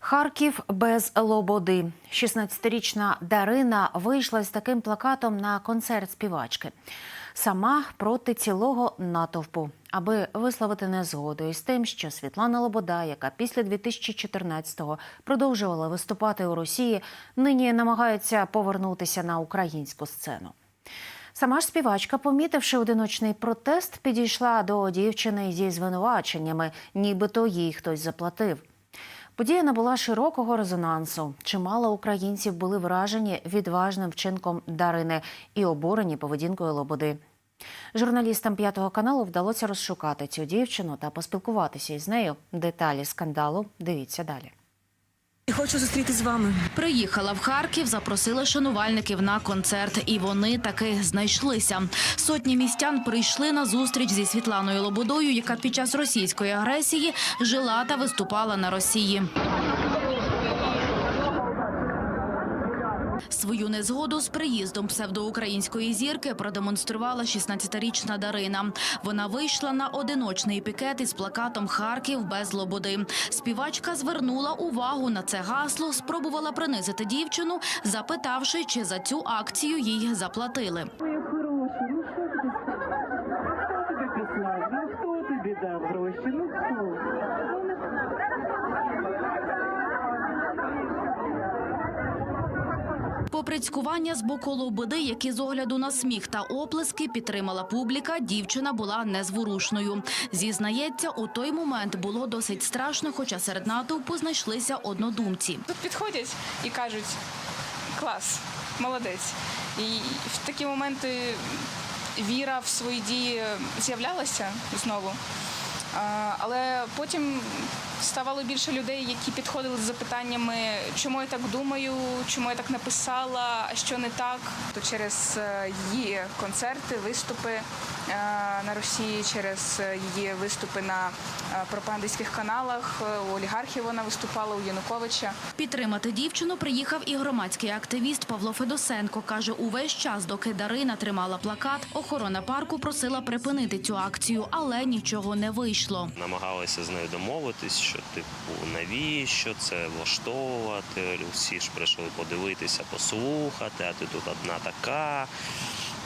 Харків без лободи. 16-річна Дарина вийшла з таким плакатом на концерт співачки. Сама проти цілого натовпу, аби висловити незгоду із тим, що Світлана Лобода, яка після 2014-го продовжувала виступати у Росії, нині намагається повернутися на українську сцену. Сама ж співачка, помітивши одиночний протест, підійшла до дівчини зі звинуваченнями, нібито їй хтось заплатив. Подія набула широкого резонансу. Чимало українців були вражені відважним вчинком Дарини і обурені поведінкою Лободи. Журналістам п'ятого каналу вдалося розшукати цю дівчину та поспілкуватися із нею. Деталі скандалу дивіться далі. Хочу зустрітись з вами. Приїхала в Харків, запросила шанувальників на концерт, і вони таки знайшлися. Сотні містян прийшли на зустріч зі Світланою Лободою, яка під час російської агресії жила та виступала на Росії. Свою незгоду з приїздом псевдоукраїнської зірки продемонструвала 16-річна Дарина. Вона вийшла на одиночний пікет із плакатом Харків без лободи. Співачка звернула увагу на це гасло, спробувала принизити дівчину, запитавши, чи за цю акцію їй заплатили. Моя хороша, ну що тобі Хто тобі писав? Ну хто тобі дав гроші? Ну хто? Попри цькування з боку лободи, які з огляду на сміх та оплески підтримала публіка, дівчина була незворушною. Зізнається, у той момент було досить страшно, хоча серед натовпу знайшлися однодумці. Тут підходять і кажуть клас, молодець. І в такі моменти віра в свої дії з'являлася знову. Але потім ставало більше людей, які підходили з запитаннями, чому я так думаю, чому я так написала, а що не так. То через е, її концерти, виступи е, на Росії, через е, її виступи на пропагандистських каналах. У олігархів вона виступала у Януковича. Підтримати дівчину приїхав і громадський активіст Павло Федосенко. Каже, увесь час, доки Дарина тримала плакат, охорона парку просила припинити цю акцію, але нічого не вийшло. намагалися з нею домовитись, що типу навіщо це влаштовувати. Всі ж прийшли подивитися, послухати, а ти тут одна така.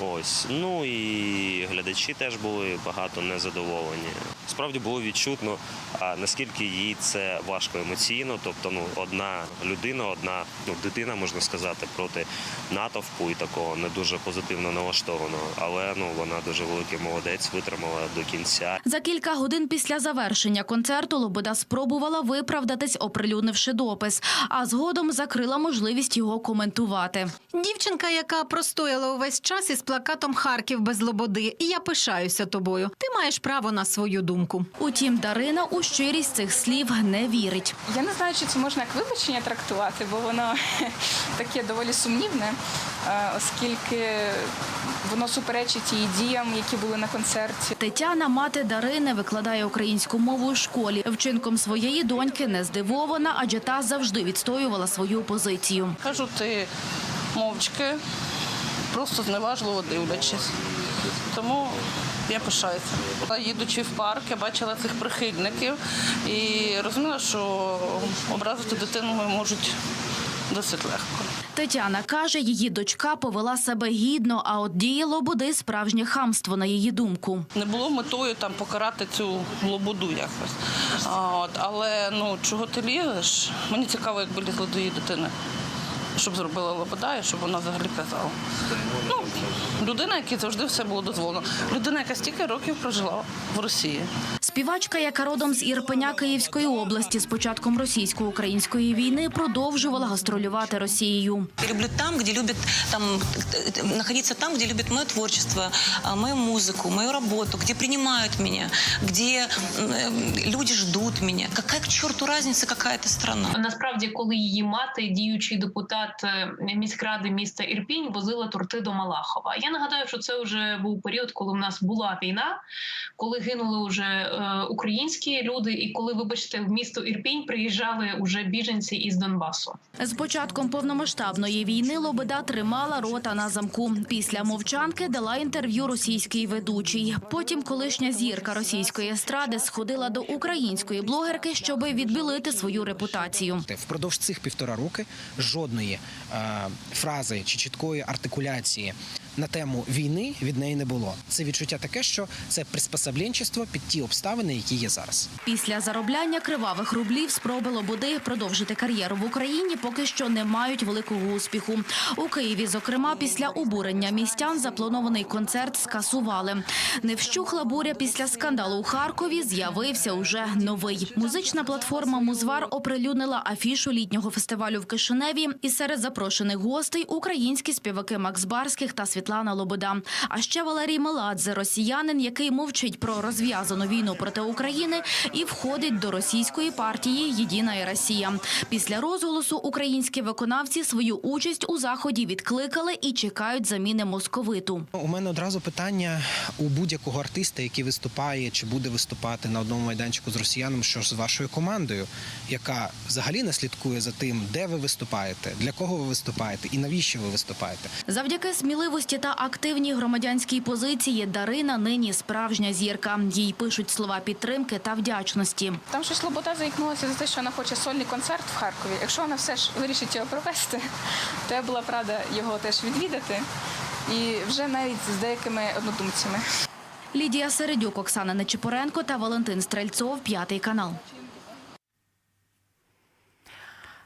Ось. Ну і глядачі теж були багато незадоволені. Справді було відчутно, а наскільки їй це важко емоційно. Тобто, ну, одна людина, одна ну, дитина, можна сказати, проти натовпу і такого не дуже позитивно налаштованого. Але ну вона дуже великий молодець, витримала до кінця. За кілька годин після завершення концерту Лобода спробувала виправдатись, оприлюднивши допис, а згодом закрила можливість його коментувати. Дівчинка, яка простояла увесь час із плакатом Харків без лободи, і я пишаюся тобою. Ти маєш право на свою думку. Утім, Дарина у щирість цих слів не вірить. Я не знаю, чи це можна як вибачення трактувати, бо воно таке доволі сумнівне, е, оскільки воно суперечить її діям, які були на концерті. Тетяна, мати Дарини, викладає українську мову у школі. Вчинком своєї доньки не здивована, адже та завжди відстоювала свою позицію. Кажу, ти мовчки, просто зневажливо дивлячись. Тому я пишаюся. Їдучи в парк, я бачила цих прихильників і розуміла, що образити дитину можуть досить легко. Тетяна каже, її дочка повела себе гідно, а от дії Лободи – справжнє хамство, на її думку. Не було метою там покарати цю лободу якось. А, От, але ну чого ти лізеш? Мені цікаво, як би лізли до її дитини. Щоб зробила лобода і щоб вона взагалі казала. Ну, людина, якій завжди все було дозволено. Людина, яка стільки років прожила в Росії. Співачка, яка родом з Ірпеня Київської області, з початком російсько-української війни продовжувала гастролювати Росією. Я люблю там, где любят там т- т- находиться там, где любят мое творчество, а, мою музыку, мою работу, где принимают меня, где м, э, люди ждут меня. Какая к черту разница, какая это страна? Насправді, коли її мати, діючий депутат е, міськради міста Ірпінь, возила торти до Малахова. Я нагадаю, що це вже був період, коли в нас була війна, коли гинули вже е, е, українські люди, і коли, вибачте, в місто Ірпінь приїжджали уже біженці із Донбасу. З початком повномасштабної війни Лобода тримала рота на замку. Після мовчанки дала інтерв'ю російській ведучій. Потім колишня зірка російської естради сходила до української блогерки, щоби відбілити свою репутацію. Впродовж цих півтора роки жодної е, фрази чи чіткої артикуляції на тему війни від неї не було. Це відчуття таке, що це приспособленчество під ті обставини, які є зараз. Після заробляння кривавих рублів спроби Лободи продовжити кар'єру в Україні поки що не мають великого успіху. У Києві, зокрема, після обурення містян запланований концерт скасували. Не вщухла буря після скандалу у Харкові. З'явився уже новий. Музична платформа Музвар оприлюднила афішу літнього фестивалю в Кишиневі. І серед запрошених гостей українські співаки Макс Барських та Світлана Лобода. А ще Валерій Меладзе, росіянин, який мовчить про розв'язану війну проти України і входить до російської партії Єдина Росія. Після розголосу українські виконавці свою участь у заході відкликали і чекають заміни московиту. У мене одразу питання у будь-якого артиста, який виступає чи буде виступати на одному майданчику з росіянами, що ж з вашою командою, яка взагалі не слідкує за тим, де ви виступаєте, для кого ви виступаєте і навіщо ви виступаєте. Завдяки сміливості та активній громадянській позиції Дарина нині справжня зірка. Їй пишуть слова підтримки та вдячності. Там щось Лобота заікнулася за те, що вона хоче сольний концерт в Харкові. Якщо вона все ж вирішить його провести, то я була б рада його теж відвідати. І вже навіть з деякими однодумцями. Лідія Середюк, Оксана Нечипоренко та Валентин Стрельцов. П'ятий канал.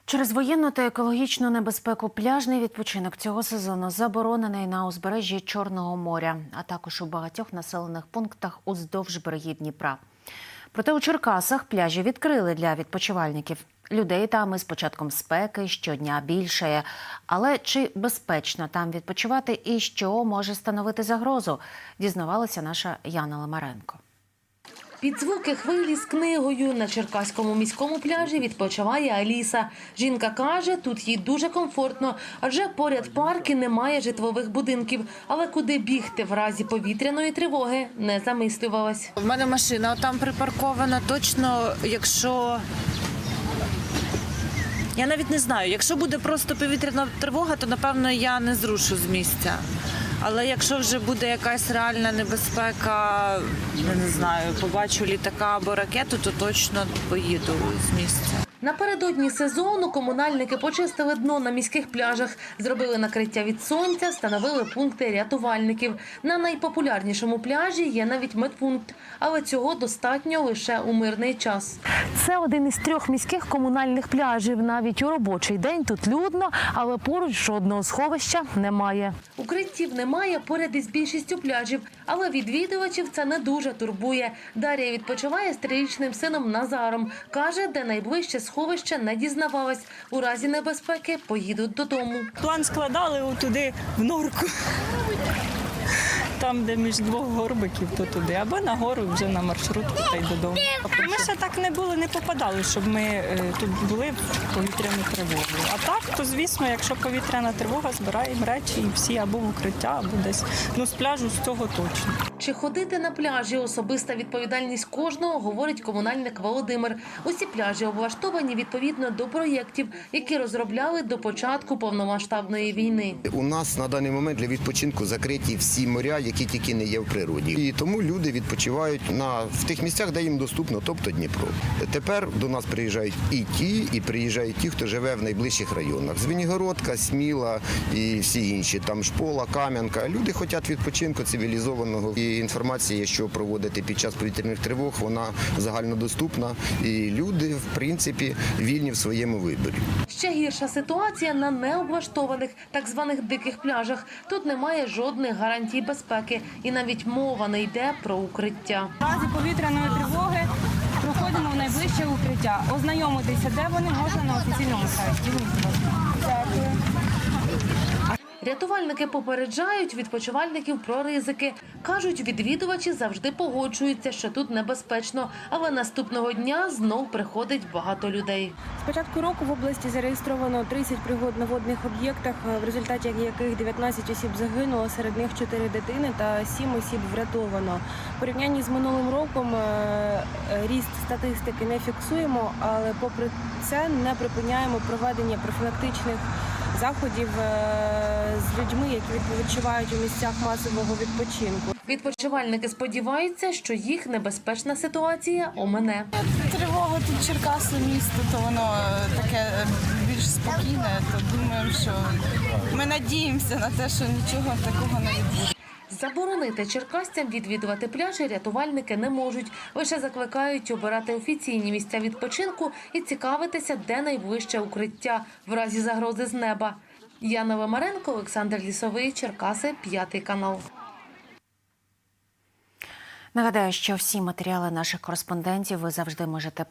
Через воєнну та екологічну небезпеку пляжний відпочинок цього сезону заборонений на узбережжі Чорного моря, а також у багатьох населених пунктах уздовж берегів Дніпра. Проте у Черкасах пляжі відкрили для відпочивальників. Людей там із початком спеки щодня більшає. Але чи безпечно там відпочивати і що може становити загрозу? Дізнавалася наша Яна Ламаренко. Під звуки хвилі з книгою на Черкаському міському пляжі відпочиває Аліса. Жінка каже, тут їй дуже комфортно, адже поряд парки немає житлових будинків. Але куди бігти в разі повітряної тривоги не замислювалась. В мене машина там припаркована. Точно, якщо я навіть не знаю, якщо буде просто повітряна тривога, то напевно я не зрушу з місця. Але якщо вже буде якась реальна небезпека, не знаю, побачу літака або ракету, то точно поїду з місця. Напередодні сезону комунальники почистили дно на міських пляжах, зробили накриття від сонця, встановили пункти рятувальників. На найпопулярнішому пляжі є навіть медпункт, але цього достатньо лише у мирний час. Це один із трьох міських комунальних пляжів. Навіть у робочий день тут людно, але поруч жодного сховища немає. Укриттів немає поряд із більшістю пляжів, але відвідувачів це не дуже турбує. Дар'я відпочиває з трирічним сином Назаром. каже, де найближче сховище не дізнавалась. У разі небезпеки поїдуть додому. План складали туди в норку. Там, де між двох горбиків, то туди, або на гору вже на маршрутку та й додому. Ми ще так не були, не попадали, щоб ми е, тут були в повітряну тривогу. А так, то звісно, якщо повітряна тривога, збираємо речі і всі або в укриття, або десь. Ну з пляжу з цього точно. Чи ходити на пляжі особиста відповідальність кожного, говорить комунальник Володимир. Усі пляжі облаштовані відповідно до проєктів, які розробляли до початку повномасштабної війни. У нас на даний момент для відпочинку закриті всі моря, які тільки не є в природі. І тому люди відпочивають на в тих місцях, де їм доступно, тобто Дніпро. Тепер до нас приїжджають і ті, і приїжджають ті, хто живе в найближчих районах. Звенігородка, Сміла і всі інші. Там Шпола, Кам'янка. Люди хочуть відпочинку цивілізованого. І інформація, що проводити під час повітряних тривог, вона загальнодоступна. І люди, в принципі, вільні в своєму виборі. Ще гірша ситуація на необлаштованих так званих диких пляжах. Тут немає жодних гарантій безпеки, і навіть мова не йде про укриття. В разі повітряної тривоги проходимо в найближче укриття. Ознайомитися, де вони можна на офіційному сайті. Рятувальники попереджають відпочивальників про ризики. Кажуть, відвідувачі завжди погоджуються, що тут небезпечно, але наступного дня знов приходить багато людей. З початку року в області зареєстровано 30 пригод на водних об'єктах, в результаті яких 19 осіб загинуло, серед них 4 дитини та 7 осіб врятовано. Порівнянні з минулим роком е, ріст статистики не фіксуємо, але попри це не припиняємо проведення профілактичних заходів е, з людьми, які відпочивають у місцях масового відпочинку. Відпочивальники сподіваються, що їх небезпечна ситуація омине. Тривога тут Черкаси місто, то воно е, таке е, більш спокійне, то думаємо, що ми надіємося на те, що нічого такого не відбудеться. Заборонити черкасцям відвідувати пляжі рятувальники не можуть. Лише закликають обирати офіційні місця відпочинку і цікавитися, де найближче укриття в разі загрози з неба. Яна Вимаренко, Олександр Лісовий, Черкаси, п'ятий канал. Нагадаю, що всі матеріали наших кореспондентів ви завжди можете